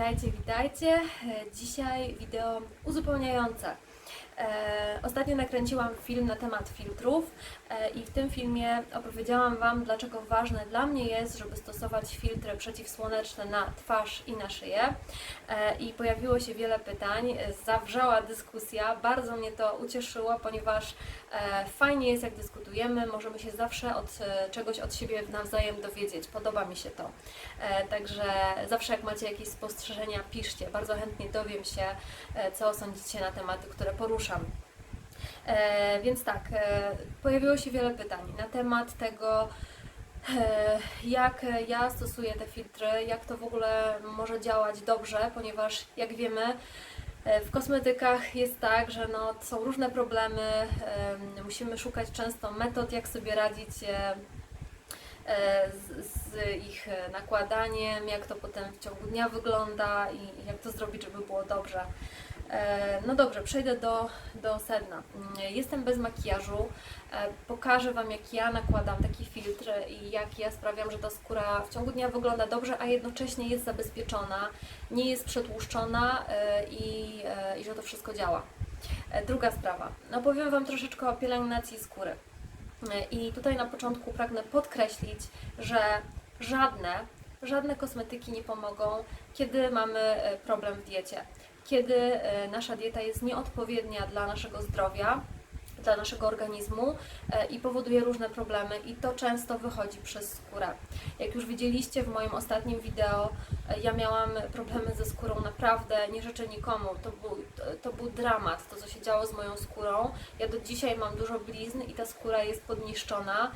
Witajcie, witajcie. E, Dzisiaj wideo uzupełniające. E, Ostatnio nakręciłam film na temat filtrów e, i w tym filmie opowiedziałam Wam, dlaczego ważne dla mnie jest, żeby stosować filtry przeciwsłoneczne na twarz i na szyję. E, I pojawiło się wiele pytań, zawrzała dyskusja. Bardzo mnie to ucieszyło, ponieważ fajnie jest, jak dyskutujemy, możemy się zawsze od czegoś od siebie nawzajem dowiedzieć. Podoba mi się to. Także zawsze jak macie jakieś spostrzeżenia, piszcie. Bardzo chętnie dowiem się, co sądzicie na tematy, które E, Więc tak, e, pojawiło się wiele pytań na temat tego, e, jak ja stosuję te filtry, jak to w ogóle może działać dobrze, ponieważ jak wiemy, e, w kosmetykach jest tak, że no, są różne problemy, em, musimy szukać często metod, jak sobie radzić e, e, z, z ich e, nakładaniem, jak to potem w ciągu dnia wygląda i jak to zrobić, żeby było dobrze. E, No dobrze, przejdę do, do sedna. Mm, Jestem bez makijażu. E, Pokażę Wam, jak ja nakładam taki filtr i jak ja sprawiam, że ta skóra w ciągu dnia wygląda dobrze, a jednocześnie jest zabezpieczona, nie jest przetłuszczona e, i, i że to wszystko działa. Druga sprawa. No powiem Wam troszeczkę o pielęgnacji skóry. I tutaj na początku pragnę podkreślić, że żadne, żadne kosmetyki nie pomogą, kiedy mamy problem w diecie. Kiedy e, nasza dieta jest nieodpowiednia dla naszego zdrowia, dla naszego organizmu e, i powoduje różne problemy i to często wychodzi przez skórę. Jak już widzieliście w moim ostatnim wideo, e, ja miałam problemy ze skórą naprawdę, nie życzę nikomu. To był, to, był dramat, to co się działo z moją skórą. Ja do dzisiaj mam dużo blizn i ta skóra jest podniszczona,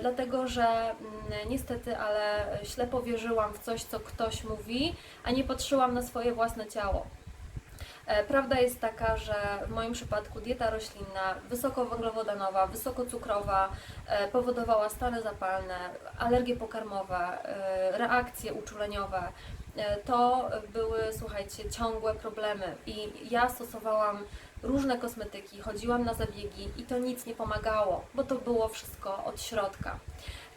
dlatego że mm, niestety, ale ślepo wierzyłam w coś, co ktoś mówi, a nie patrzyłam na swoje własne ciało. E, Prawda jest taka, że w moim przypadku dieta roślinna, wysokowęglowodanowa, wysokocukrowa e, powodowała stany zapalne, alergie pokarmowe, e, reakcje uczuleniowe. To były, słuchajcie, ciągłe problemy i ja stosowałam różne kosmetyki, chodziłam na zabiegi i to nic nie pomagało, bo to było wszystko od środka.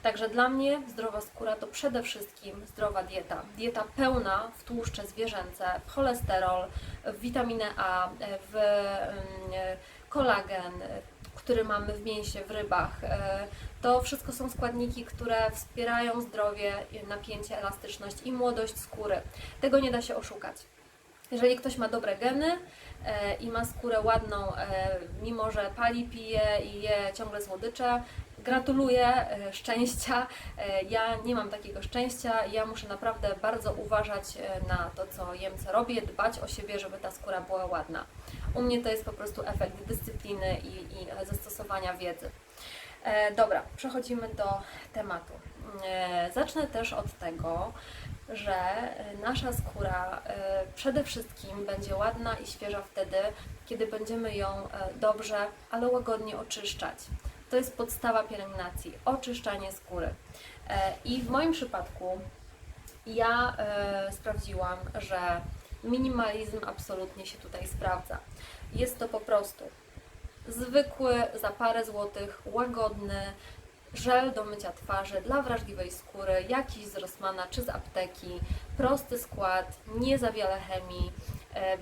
Także dla mnie zdrowa skóra to przede wszystkim zdrowa dieta. Dieta pełna w tłuszcze zwierzęce, w cholesterol, w witaminę A, w mm, kolagen, który mamy w mięsie, w rybach. E, To wszystko są składniki, które wspierają zdrowie, napięcie, elastyczność i młodość skóry. Tego nie da się oszukać. Jeżeli ktoś ma dobre geny e, i ma skórę ładną, e, mimo że pali, pije i je ciągle słodycze, gratuluję e, szczęścia. E, Ja nie mam takiego szczęścia. Ja muszę naprawdę bardzo uważać e, na to, co jem, co robię, dbać o siebie, żeby ta skóra była ładna. U mnie to jest po prostu efekt dyscypliny i, i zastosowania wiedzy. Dobra, przechodzimy do tematu. Zacznę też od tego, że nasza skóra przede wszystkim będzie ładna i świeża wtedy, kiedy będziemy ją dobrze, ale łagodnie oczyszczać. To jest podstawa pielęgnacji oczyszczanie skóry. E, I w moim przypadku ja e, sprawdziłam, że minimalizm absolutnie się tutaj sprawdza. Jest to po prostu zwykły, za parę złotych, łagodny żel do mycia twarzy dla wrażliwej skóry, jakiś z Rossmana czy z apteki, prosty skład, nie za wiele chemii,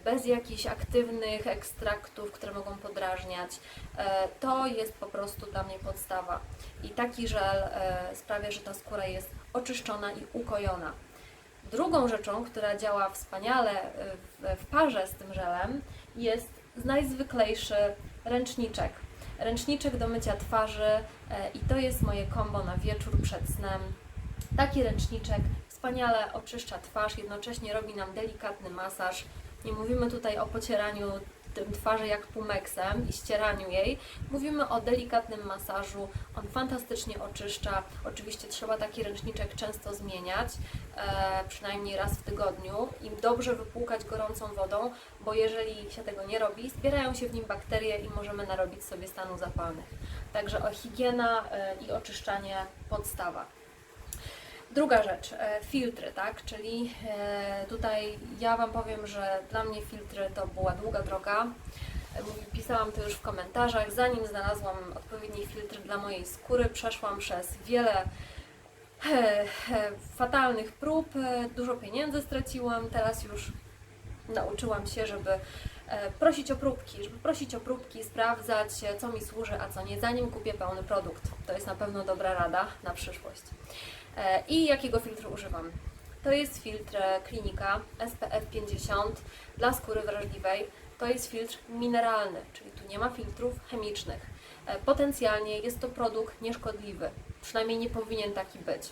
bez jakichś aktywnych ekstraktów, które mogą podrażniać. E, To jest po prostu dla mnie podstawa. I taki żel e, sprawia, że ta skóra jest oczyszczona i ukojona. Drugą rzeczą, która działa wspaniale e, w, parze z tym żelem, jest najzwyklejszy ręczniczek. Ręczniczek do mycia twarzy e, i to jest moje kombo na wieczór przed snem. Taki ręczniczek wspaniale oczyszcza twarz, jednocześnie robi nam delikatny masaż. Nie mówimy tutaj o pocieraniu tym twarzy jak pumeksem i ścieraniu jej. Mówimy o delikatnym masażu. On fantastycznie oczyszcza. Oczywiście trzeba taki ręczniczek często zmieniać, e, przynajmniej raz w tygodniu i dobrze wypłukać gorącą wodą, bo jeżeli się tego nie robi, zbierają się w nim bakterie i możemy narobić sobie stanów zapalnych. Także o higiena e, i oczyszczanie podstawa. Druga rzecz, e, filtry, tak? Czyli e, tutaj ja Wam powiem, że dla mnie filtry to była długa droga. E, Pisałam to już w komentarzach. Zanim znalazłam odpowiedni filtr dla mojej skóry, przeszłam przez wiele fatalnych prób, dużo pieniędzy straciłam, teraz już nauczyłam się, żeby prosić o próbki, żeby prosić o próbki, sprawdzać, e, co mi służy, a co nie, zanim kupię pełny produkt. To jest na pewno dobra rada na przyszłość. E, I jakiego filtru używam? To jest filtr e, Klinika SPF 50 dla skóry wrażliwej. To jest filtr mineralny, czyli tu nie ma filtrów chemicznych. E, Potencjalnie jest to produkt nieszkodliwy, przynajmniej nie powinien taki być.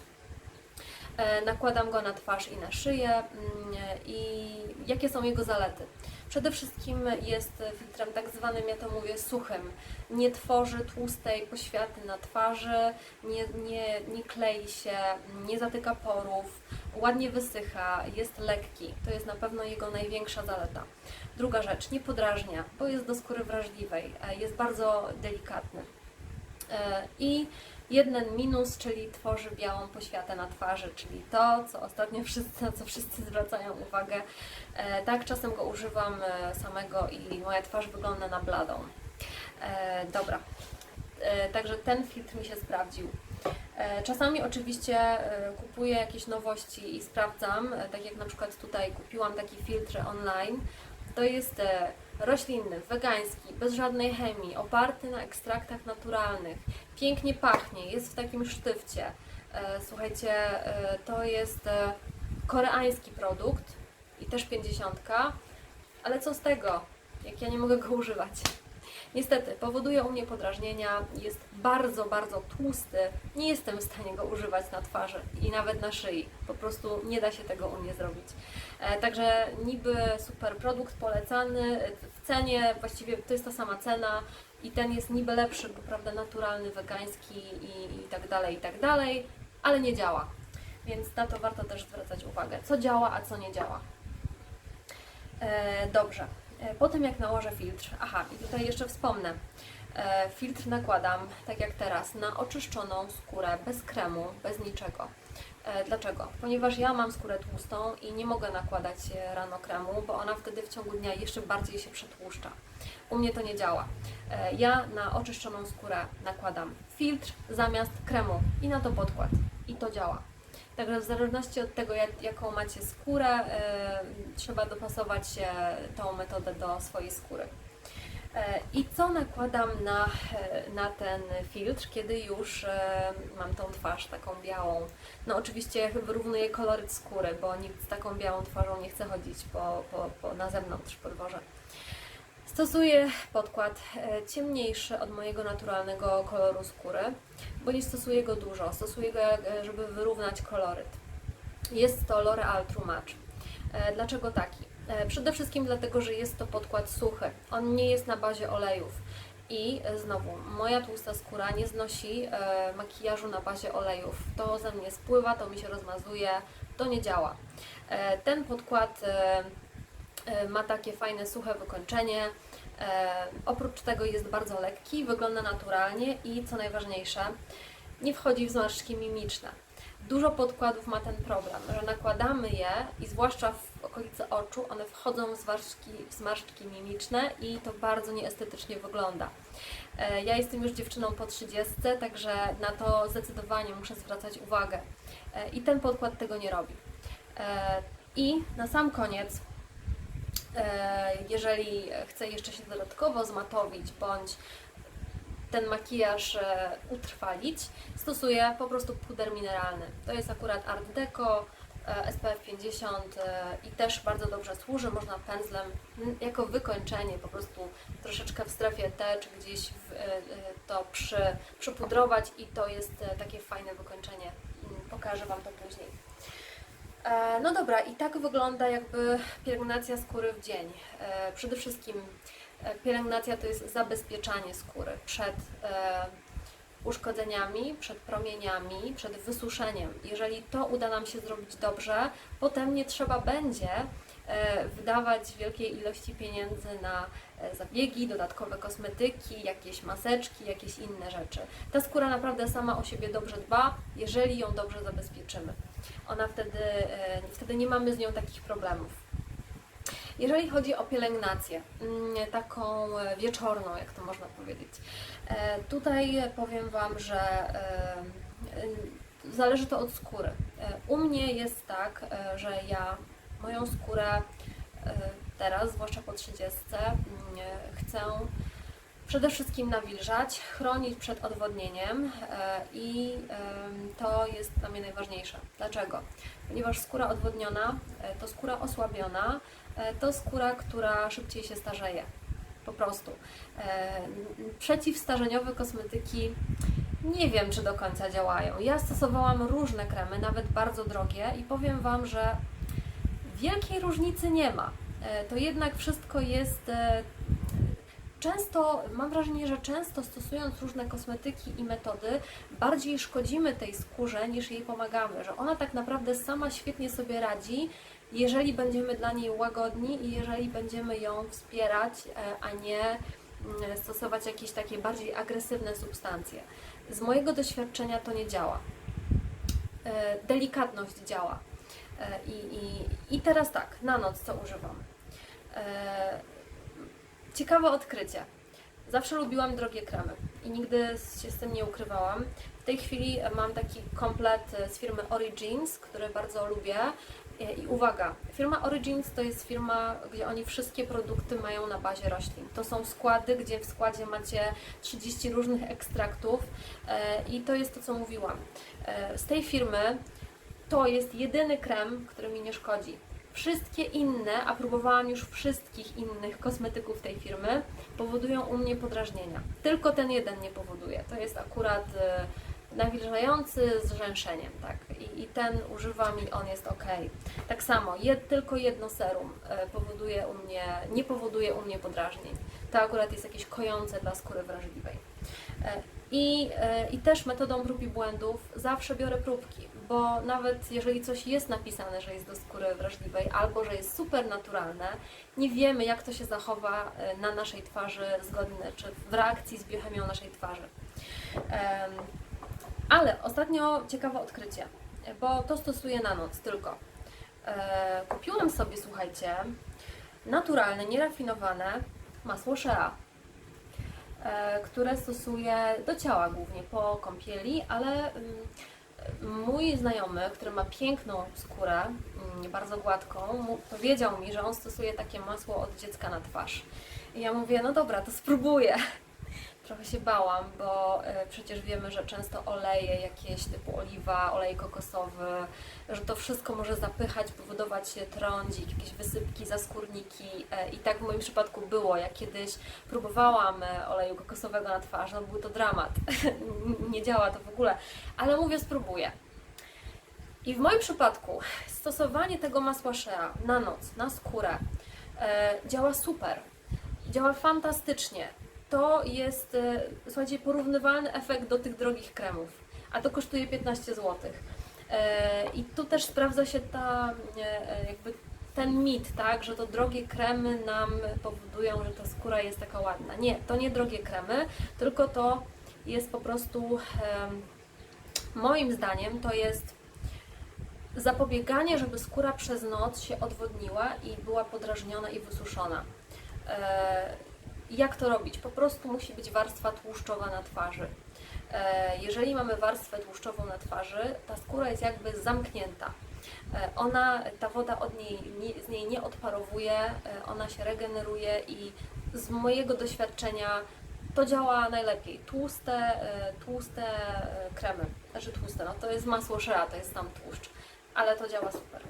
E, Nakładam go na twarz i na szyję. mm, I jakie są jego zalety? Przede wszystkim jest filtrem tak zwanym, ja to mówię, suchym. Nie tworzy tłustej poświaty na twarzy, nie, nie, nie klei się, nie zatyka porów, ładnie wysycha, jest lekki. To jest na pewno jego największa zaleta. Druga rzecz, nie podrażnia, bo jest do skóry wrażliwej, e, jest bardzo delikatny. E, I jeden minus, czyli tworzy białą poświatę na twarzy, czyli to, co ostatnio wszyscy, na co wszyscy zwracają uwagę. E, Tak, czasem go używam e, samego i moja twarz wygląda na bladą. E, Dobra, także ten filtr mi się sprawdził. Czasami oczywiście kupuję jakieś nowości i sprawdzam, tak jak na przykład tutaj kupiłam taki filtr online. To jest roślinny, wegański, bez żadnej chemii, oparty na ekstraktach naturalnych. Pięknie pachnie, jest w takim sztywcie. E, Słuchajcie, e, to jest e, koreański produkt i też 50, ale co z tego, jak ja nie mogę go używać? Niestety, powoduje u mnie podrażnienia, jest bardzo, bardzo tłusty, nie jestem w stanie go używać na twarzy i nawet na szyi. Po prostu nie da się tego u mnie zrobić. E, Także niby super produkt polecany, e, w cenie właściwie to jest ta sama cena i ten jest niby lepszy, bo prawda, naturalny, wegański i, i tak dalej, i tak dalej, ale nie działa. Więc na to warto też zwracać uwagę, co działa, a co nie działa. E, dobrze. E, Po tym jak nałożę filtr, aha, i tutaj jeszcze wspomnę, e, filtr nakładam, tak jak teraz, na oczyszczoną skórę, bez kremu, bez niczego. E, Dlaczego? Ponieważ ja mam skórę tłustą i nie mogę nakładać e, rano kremu, bo ona wtedy w ciągu dnia jeszcze bardziej się przetłuszcza. U mnie to nie działa. E, Ja na oczyszczoną skórę nakładam filtr zamiast kremu i na to podkład. I to działa. Także w zależności od tego, jak, jaką macie skórę, e, trzeba dopasować się tą metodę do swojej skóry. E, I co nakładam na, e, na ten filtr, kiedy już e, mam tą twarz taką białą? No oczywiście wyrównuję koloryt skóry, bo nikt z taką białą twarzą nie chce chodzić po, po, po, na zewnątrz po dworze. Stosuję podkład ciemniejszy od mojego naturalnego koloru skóry, bo nie stosuję go dużo. Stosuję go, żeby wyrównać koloryt. Jest to L'Oreal True Match. Dlaczego taki? E, Przede wszystkim dlatego, że jest to podkład suchy. On nie jest na bazie olejów. I e, znowu, moja tłusta skóra nie znosi e, makijażu na bazie olejów. To ze mnie spływa, to mi się rozmazuje, to nie działa. Ten podkład ma takie fajne, suche wykończenie. Oprócz tego jest bardzo lekki, wygląda naturalnie i co najważniejsze, nie wchodzi w zmarszczki mimiczne. Dużo podkładów ma ten problem, że nakładamy je i zwłaszcza w okolicy oczu one wchodzą w zmarszczki, w zmarszczki mimiczne i to bardzo nieestetycznie wygląda. E, Ja jestem już dziewczyną po 30, także na to zdecydowanie muszę zwracać uwagę. E, I ten podkład tego nie robi. E, I na sam koniec jeżeli chcę jeszcze się dodatkowo zmatowić bądź ten makijaż e, utrwalić, stosuję po prostu puder mineralny. To jest akurat Art Deco, e, SPF 50 e, i też bardzo dobrze służy. Można pędzlem jako wykończenie po prostu troszeczkę w strefie T czy gdzieś to przy, przypudrować i to jest takie fajne wykończenie. Mm, Pokażę Wam to później. No dobra, i tak wygląda jakby pielęgnacja skóry w dzień. Przede wszystkim pielęgnacja to jest zabezpieczanie skóry przed e, uszkodzeniami, przed promieniami, przed wysuszeniem. Jeżeli to uda nam się zrobić dobrze, potem nie trzeba będzie e, wydawać wielkiej ilości pieniędzy na e, zabiegi, dodatkowe kosmetyki, jakieś maseczki, jakieś inne rzeczy. Ta skóra naprawdę sama o siebie dobrze dba, jeżeli ją dobrze zabezpieczymy. Ona wtedy, e, wtedy nie mamy z nią takich problemów. Jeżeli chodzi o pielęgnację, mm, taką e, wieczorną, jak to można powiedzieć, e, tutaj powiem Wam, że e, zależy to od skóry. U mnie jest tak, że ja moją skórę teraz, zwłaszcza po 30, mm, chcę przede wszystkim nawilżać, chronić przed odwodnieniem e, i to jest dla mnie najważniejsze. Dlaczego? Ponieważ skóra odwodniona e, to skóra osłabiona, e, to skóra, która szybciej się starzeje. Po prostu. Przeciwstarzeniowe kosmetyki nie wiem, czy do końca działają. Ja stosowałam różne kremy, nawet bardzo drogie, i powiem Wam, że wielkiej różnicy nie ma. To jednak wszystko jest. Często, mam wrażenie, że często stosując różne kosmetyki i metody, bardziej szkodzimy tej skórze niż jej pomagamy, że ona tak naprawdę sama świetnie sobie radzi, jeżeli będziemy dla niej łagodni i jeżeli będziemy ją wspierać, e, a nie mm, stosować jakieś takie bardziej agresywne substancje. Z mojego doświadczenia to nie działa. E, Delikatność działa. E, I, i, I teraz tak, na noc co używam? E, Ciekawe odkrycie. Zawsze lubiłam drogie kremy i nigdy się z tym nie ukrywałam. W tej chwili mam taki komplet z firmy Origins, który bardzo lubię. E, I uwaga, firma Origins to jest firma, gdzie oni wszystkie produkty mają na bazie roślin. To są składy, gdzie w składzie macie 30 różnych ekstraktów e, i to jest to, co mówiłam. E, Z tej firmy to jest jedyny krem, który mi nie szkodzi. Wszystkie inne, a próbowałam już wszystkich innych kosmetyków tej firmy, powodują u mnie podrażnienia. Tylko ten jeden nie powoduje. To jest akurat e, nawilżający z rzęszeniem, tak. I, I ten używam i on jest ok. Tak samo, jed, tylko jedno serum e, powoduje u mnie, nie powoduje u mnie podrażnień. To akurat jest jakieś kojące dla skóry wrażliwej. E, I, I też metodą prób i błędów zawsze biorę próbki, bo nawet jeżeli coś jest napisane, że jest do skóry wrażliwej albo że jest super naturalne, nie wiemy jak to się zachowa e, na naszej twarzy zgodnie, czy w reakcji z biochemią naszej twarzy. Ale ostatnio ciekawe odkrycie, bo to stosuję na noc tylko. E, Kupiłam sobie, słuchajcie, naturalne, nierafinowane masło Shea e, które stosuję do ciała głównie po kąpieli, ale mm, mój znajomy, który ma piękną skórę, mm, bardzo gładką, powiedział mi, że on stosuje takie masło od dziecka na twarz. I ja mówię, no dobra, to spróbuję. Trochę się bałam, bo e, przecież wiemy, że często oleje jakieś typu oliwa, olej kokosowy, że to wszystko może zapychać, powodować trądzik, jakieś wysypki, zaskórniki e, i tak w moim przypadku było. Ja kiedyś próbowałam e, oleju kokosowego na twarz, no był to dramat. Nie działa to w ogóle, ale mówię, spróbuję. I w moim przypadku stosowanie tego masła Shea na noc, na skórę działa super. Działa fantastycznie. To jest, e, słuchajcie, porównywalny efekt do tych drogich kremów, a to kosztuje 15 zł. E, I tu też sprawdza się ta, e, jakby ten mit, tak, że to drogie kremy nam powodują, że ta skóra jest taka ładna. Nie, to nie drogie kremy, tylko to jest po prostu, moim zdaniem, to jest zapobieganie, żeby skóra przez noc się odwodniła i była podrażniona i wysuszona. Jak to robić? Po prostu musi być warstwa tłuszczowa na twarzy. E, jeżeli mamy warstwę tłuszczową na twarzy, ta skóra jest jakby zamknięta. E, Ona, ta woda od niej, nie, z niej nie odparowuje, e, ona się regeneruje i z mojego doświadczenia to działa najlepiej. Tłuste, tłuste kremy, znaczy tłuste, no to jest masło Shea, to jest tam tłuszcz, ale to działa super.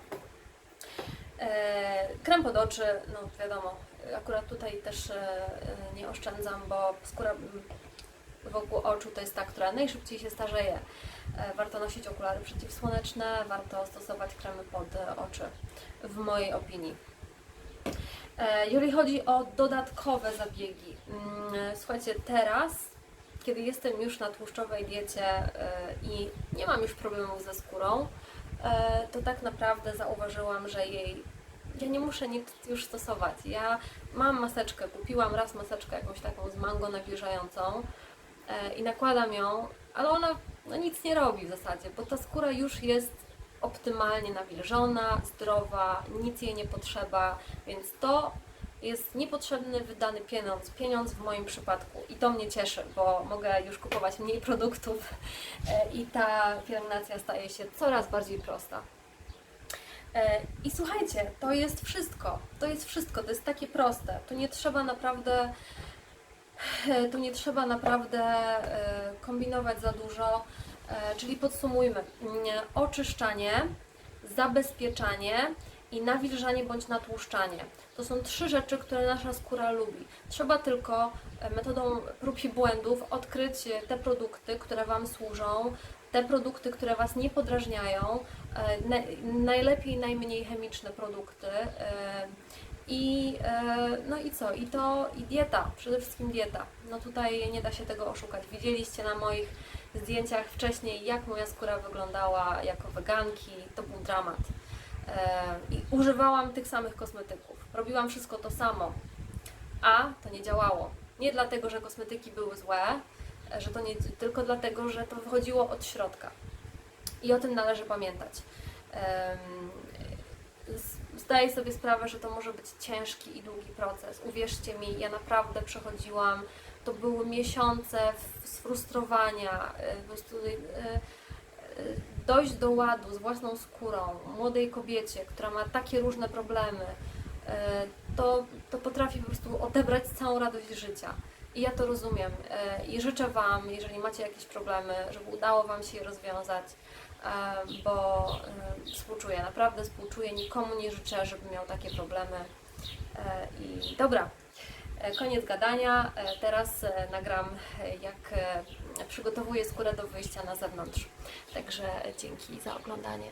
Krem pod oczy, no wiadomo, akurat tutaj też e, nie oszczędzam, bo skóra wokół oczu to jest ta, która najszybciej się starzeje. E, Warto nosić okulary przeciwsłoneczne, warto stosować kremy pod e, oczy, w mojej opinii. Jeżeli chodzi o dodatkowe zabiegi, mm, słuchajcie, teraz, kiedy jestem już na tłuszczowej diecie i nie mam już problemów ze skórą, to tak naprawdę zauważyłam, że jej ja nie muszę nic już stosować. Ja mam maseczkę, kupiłam raz maseczkę jakąś taką z mango nawilżającą e, i nakładam ją, ale ona no, nic nie robi w zasadzie, bo ta skóra już jest optymalnie nawilżona, zdrowa, nic jej nie potrzeba, więc to jest niepotrzebny wydany pieniądz, pieniądz w moim przypadku i to mnie cieszy, bo mogę już kupować mniej produktów e, i ta pielęgnacja staje się coraz bardziej prosta. E, I słuchajcie, to jest wszystko. To jest wszystko, to jest takie proste. Tu nie trzeba naprawdę tu nie trzeba naprawdę e, kombinować za dużo. E, Czyli podsumujmy. Mm, Oczyszczanie, zabezpieczanie i nawilżanie bądź natłuszczanie. To są trzy rzeczy, które nasza skóra lubi. Trzeba tylko e, metodą prób i błędów odkryć te produkty, które Wam służą, te produkty, które Was nie podrażniają, e, na- najlepiej najmniej chemiczne produkty. e, I, no i co? I to i dieta, przede wszystkim dieta. No tutaj nie da się tego oszukać. Widzieliście na moich zdjęciach wcześniej, jak moja skóra wyglądała jako weganki. To był dramat. I używałam tych samych kosmetyków. Robiłam wszystko to samo, a to nie działało. Nie dlatego, że kosmetyki były złe, że to nie tylko dlatego, że to wychodziło od środka. I o tym należy pamiętać. Zdaję sobie sprawę, że to może być ciężki i długi proces. Uwierzcie mi, ja naprawdę przechodziłam, to były miesiące sfrustrowania, e, e, e, dojść do ładu z własną skórą, młodej kobiecie, która ma takie różne problemy, to, to potrafi po prostu odebrać całą radość życia. I ja to rozumiem. e, I życzę Wam, jeżeli macie jakieś problemy, żeby udało Wam się je rozwiązać, e, bo e, współczuję, naprawdę współczuję. Nikomu nie życzę, żeby miał takie problemy. E, I dobra, e, koniec gadania. E, Teraz e, nagram, e, jak e, przygotowuję skórę do wyjścia na zewnątrz. Także dzięki za oglądanie.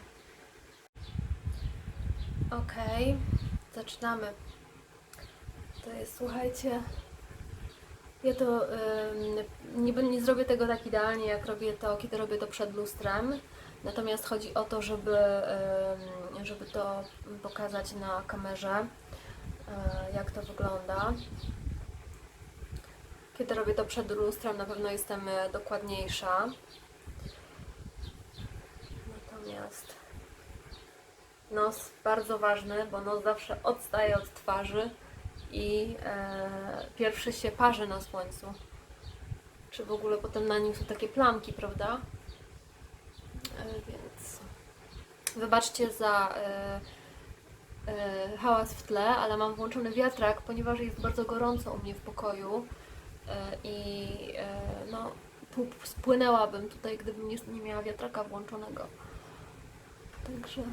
Okej, zaczynamy. To jest, słuchajcie, ja to nie, nie zrobię tego tak idealnie, jak robię to, kiedy robię to przed lustrem. Natomiast chodzi o to, żeby, żeby to pokazać na kamerze, y, jak to wygląda. Kiedy robię to przed lustrem, na pewno jestem y, dokładniejsza. Natomiast nos bardzo ważny, bo nos zawsze odstaje od twarzy i e, pierwszy się parzy na słońcu. Czy w ogóle potem na nim są takie plamki, prawda? E, więc wybaczcie za e, e, hałas w tle, ale mam włączony wiatrak, ponieważ jest bardzo gorąco u mnie w pokoju e, i e, no, spłynęłabym tutaj, gdybym nie, nie miała wiatraka włączonego. Także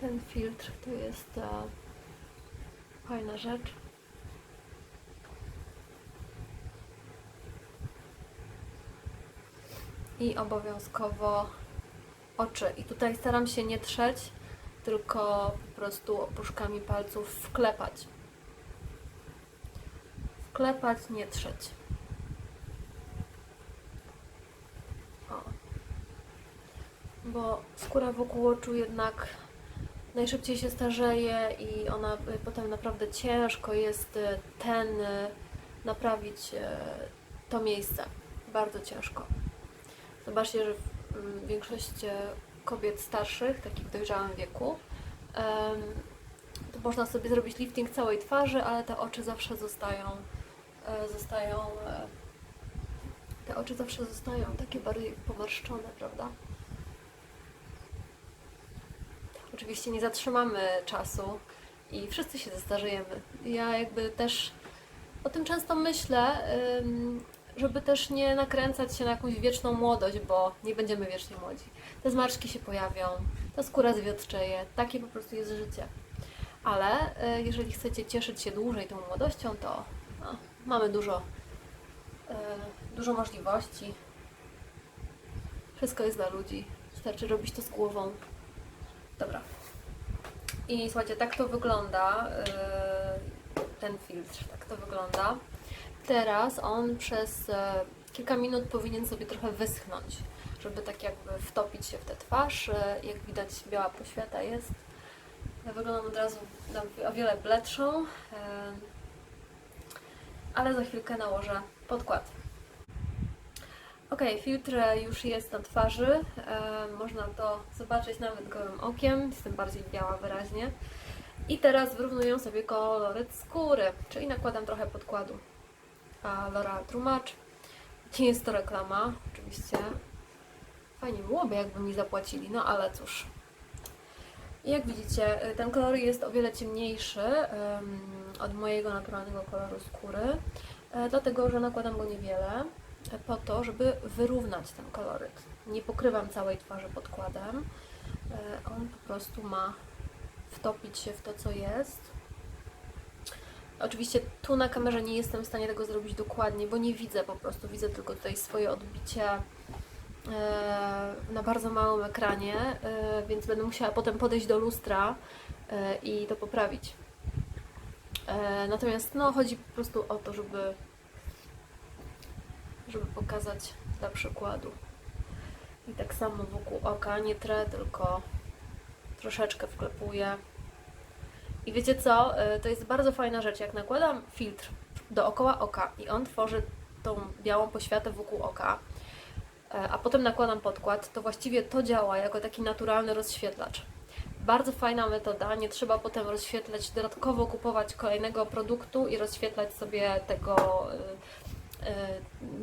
ten filtr to jest e, fajna rzecz. I obowiązkowo oczy. I tutaj staram się nie trzeć, tylko po prostu opuszkami palców wklepać. Wklepać, nie trzeć. O. Bo skóra wokół oczu jednak najszybciej się starzeje i ona y, potem naprawdę ciężko jest y, ten y, naprawić to miejsce. Bardzo ciężko. Zobaczcie, że mm, większość kobiet starszych, takich w dojrzałym wieku, to można sobie zrobić lifting całej twarzy, ale te oczy zawsze zostają, e, zostają, e, te oczy zawsze zostają takie bardziej pomarszczone, prawda? Oczywiście nie zatrzymamy czasu i wszyscy się zestarzejemy. Ja jakby też o tym często myślę, żeby też nie nakręcać się na jakąś wieczną młodość, bo nie będziemy wiecznie młodzi. Te zmarszczki się pojawią, ta skóra zwiotczeje, takie po prostu jest życie. Ale y, jeżeli chcecie cieszyć się dłużej tą młodością, to no, mamy dużo, y, dużo możliwości. Wszystko jest dla ludzi. Wystarczy robić to z głową. Dobra. I słuchajcie, tak to wygląda, yy, ten filtr, tak to wygląda. Teraz on przez yy, kilka minut powinien sobie trochę wyschnąć, żeby tak jakby wtopić się w tę twarz. Yy, Jak widać, biała poświata jest. Wyglądam od razu o wiele bledszą, ale za chwilkę nałożę podkład. Ok, filtr już jest na twarzy. E, można to zobaczyć nawet gołym okiem. Jestem bardziej biała wyraźnie. I teraz wyrównuję sobie koloryt skóry, czyli nakładam trochę podkładu. A L'Oreal Trumacz. Nie jest to reklama, oczywiście. Fajnie byłoby, jakby mi zapłacili, no ale cóż. Jak widzicie, y, ten kolor jest o wiele ciemniejszy em, od mojego naturalnego koloru skóry, e, dlatego że nakładam go niewiele, po to, żeby wyrównać ten koloryt. Nie pokrywam całej twarzy podkładem, e, on po prostu ma wtopić się w to, co jest. Oczywiście tu na kamerze nie jestem w stanie tego zrobić dokładnie, bo nie widzę po prostu, widzę tylko tutaj swoje odbicie e, na bardzo małym ekranie, e, więc będę musiała potem podejść do lustra i to poprawić. Natomiast no, chodzi po prostu o to, żeby, żeby pokazać dla przykładu. I tak samo wokół oka, nie trę, tylko troszeczkę wklepuję. I wiecie co? E, To jest bardzo fajna rzecz. Jak nakładam filtr dookoła oka i on tworzy tą białą poświatę wokół oka, e, a potem nakładam podkład, to właściwie to działa jako taki naturalny rozświetlacz. Bardzo fajna metoda, nie trzeba potem rozświetlać, dodatkowo kupować kolejnego produktu i rozświetlać sobie tego y, y,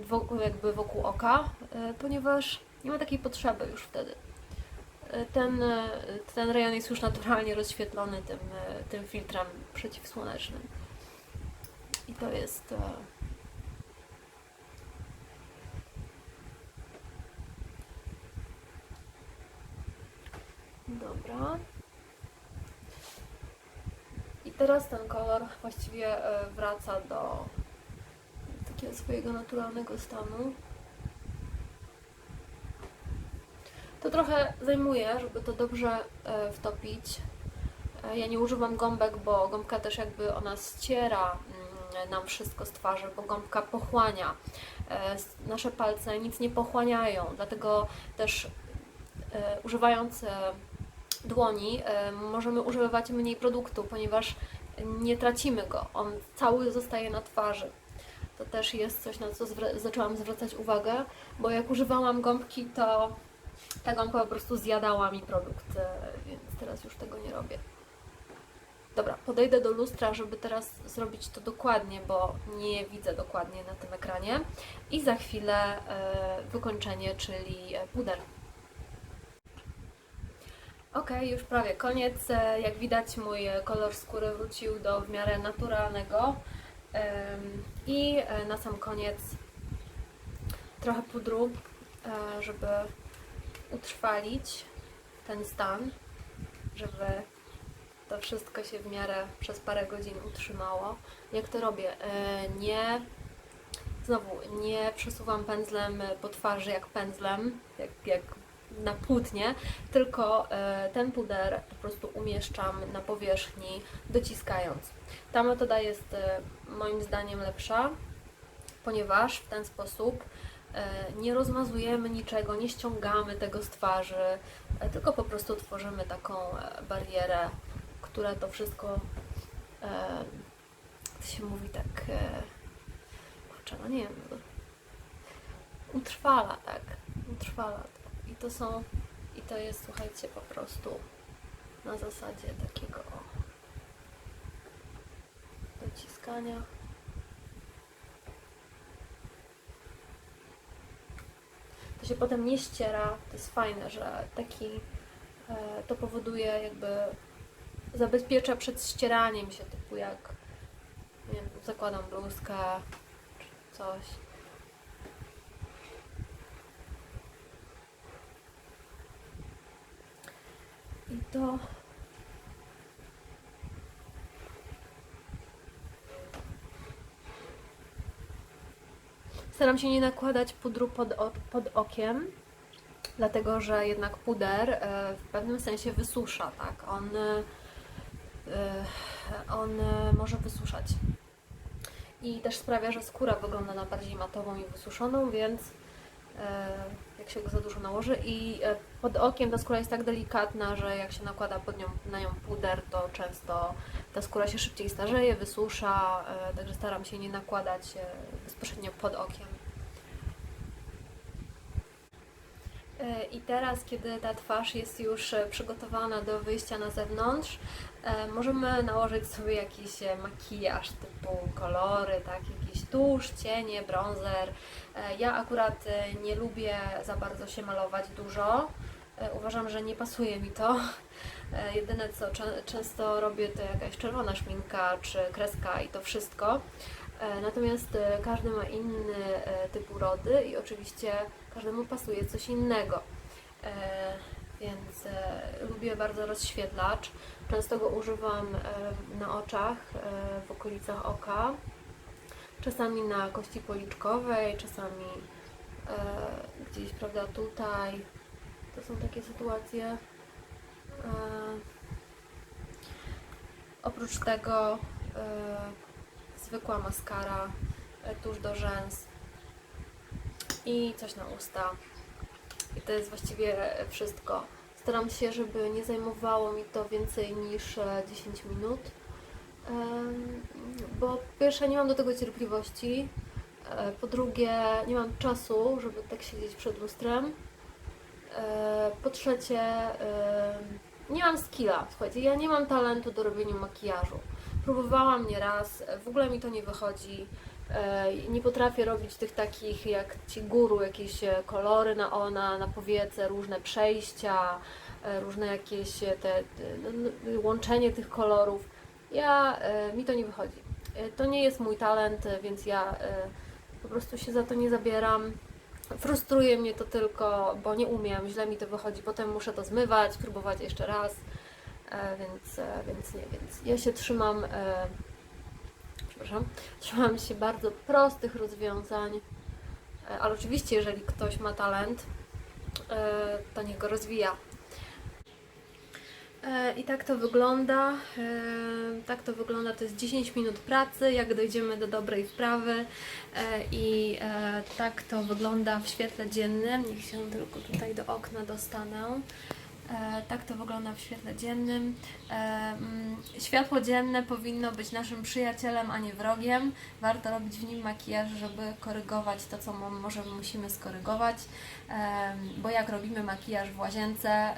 wokół, jakby wokół oka, y, ponieważ nie ma takiej potrzeby już wtedy. Y, Ten, y, ten rejon jest już naturalnie rozświetlony tym, y, tym filtrem przeciwsłonecznym. I to jest. Dobra. I teraz ten kolor właściwie wraca do takiego swojego naturalnego stanu. To trochę zajmuje, żeby to dobrze e, wtopić. E, Ja nie używam gąbek, bo gąbka też jakby ona ściera mm, nam wszystko z twarzy, bo gąbka pochłania. E, Nasze palce nic nie pochłaniają, dlatego też używając dłoni możemy używać mniej produktu, ponieważ nie tracimy go. On cały zostaje na twarzy. To też jest coś, na co zwra- zaczęłam zwracać uwagę, bo jak używałam gąbki, to ta gąbka po prostu zjadała mi produkt, e, więc teraz już tego nie robię. Dobra, podejdę do lustra, żeby teraz zrobić to dokładnie, bo nie widzę dokładnie na tym ekranie. I za chwilę e, wykończenie, czyli e, puder. Ok, już prawie koniec. E, Jak widać, mój kolor skóry wrócił do w miarę naturalnego. I e, na sam koniec trochę pudru, e, żeby utrwalić ten stan, żeby to wszystko się w miarę przez parę godzin utrzymało. Jak to robię? E, Nie, znowu, nie przesuwam pędzlem po twarzy jak pędzlem, jak, jak na płótnie, tylko ten puder po prostu umieszczam na powierzchni, dociskając. Ta metoda jest e, moim zdaniem lepsza, ponieważ w ten sposób e, nie rozmazujemy niczego, nie ściągamy tego z twarzy, e, tylko po prostu tworzymy taką barierę, która to wszystko, to się mówi tak, kurczę, no nie wiem, utrwala, tak, utrwala to. I to są, i to jest, słuchajcie, po prostu na zasadzie takiego o, dociskania. To się potem nie ściera, to jest fajne, że taki, e, to powoduje jakby, zabezpiecza przed ścieraniem się, typu jak, nie wiem, zakładam bluzkę, czy coś. I to. Staram się nie nakładać pudru pod, pod okiem, dlatego że jednak puder e, w pewnym sensie wysusza, tak? On, e, e, on może wysuszać. I też sprawia, że skóra wygląda na bardziej matową i wysuszoną, więc jak się go za dużo nałoży i pod okiem ta skóra jest tak delikatna, że jak się nakłada pod nią, na nią puder, to często ta skóra się szybciej starzeje, wysusza, e, także staram się nie nakładać e, bezpośrednio pod okiem. E, I teraz, kiedy ta twarz jest już przygotowana do wyjścia na zewnątrz, możemy nałożyć sobie jakiś makijaż typu kolory, tak, jakiś tusz, cienie, bronzer. Ja akurat nie lubię za bardzo się malować dużo. E, Uważam, że nie pasuje mi to. E, Jedyne co czę- często robię to jakaś czerwona szminka czy kreska i to wszystko. E, Natomiast każdy ma inny typ urody i oczywiście każdemu pasuje coś innego. Więc lubię bardzo rozświetlacz. Często go używam na oczach, w okolicach oka. Czasami na kości policzkowej, czasami gdzieś, prawda, tutaj. To są takie sytuacje. E, Oprócz tego e, zwykła maskara, e, tusz do rzęs i coś na usta. I to jest właściwie wszystko. Staram się, żeby nie zajmowało mi to więcej niż e, 10 minut, bo po pierwsze nie mam do tego cierpliwości, po drugie nie mam czasu, żeby tak siedzieć przed lustrem, po trzecie em, nie mam skilla. Słuchajcie, ja nie mam talentu do robienia makijażu. Próbowałam nieraz, w ogóle mi to nie wychodzi. E, Nie potrafię robić tych takich jak ci guru, jakieś e, kolory na ona, na powiece, różne przejścia, e, różne jakieś e, te, no, no, łączenie tych kolorów. Ja, e, mi to nie wychodzi. E, To nie jest mój talent, e, więc ja e, po prostu się za to nie zabieram. Frustruje mnie to tylko, bo nie umiem, źle mi to wychodzi, potem muszę to zmywać, próbować jeszcze raz, e, więc, e, więc nie, więc ja się trzymam, e, przepraszam, trzymam się bardzo prostych rozwiązań, ale oczywiście, jeżeli ktoś ma talent, to niech go rozwija. E, I tak to wygląda. e, Tak to wygląda. To jest 10 minut pracy, jak dojdziemy do dobrej wprawy. E, I tak to wygląda w świetle dziennym. Niech się tylko tutaj do okna dostanę. Tak to wygląda w świetle dziennym. Mm, Światło dzienne powinno być naszym przyjacielem, a nie wrogiem. Warto robić w nim makijaż, żeby korygować to, co mo- może musimy skorygować. Bo jak robimy makijaż w łazience,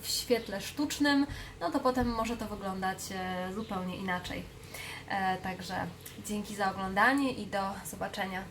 w świetle sztucznym, no to potem może to wyglądać e, zupełnie inaczej. E, Także dzięki za oglądanie i do zobaczenia.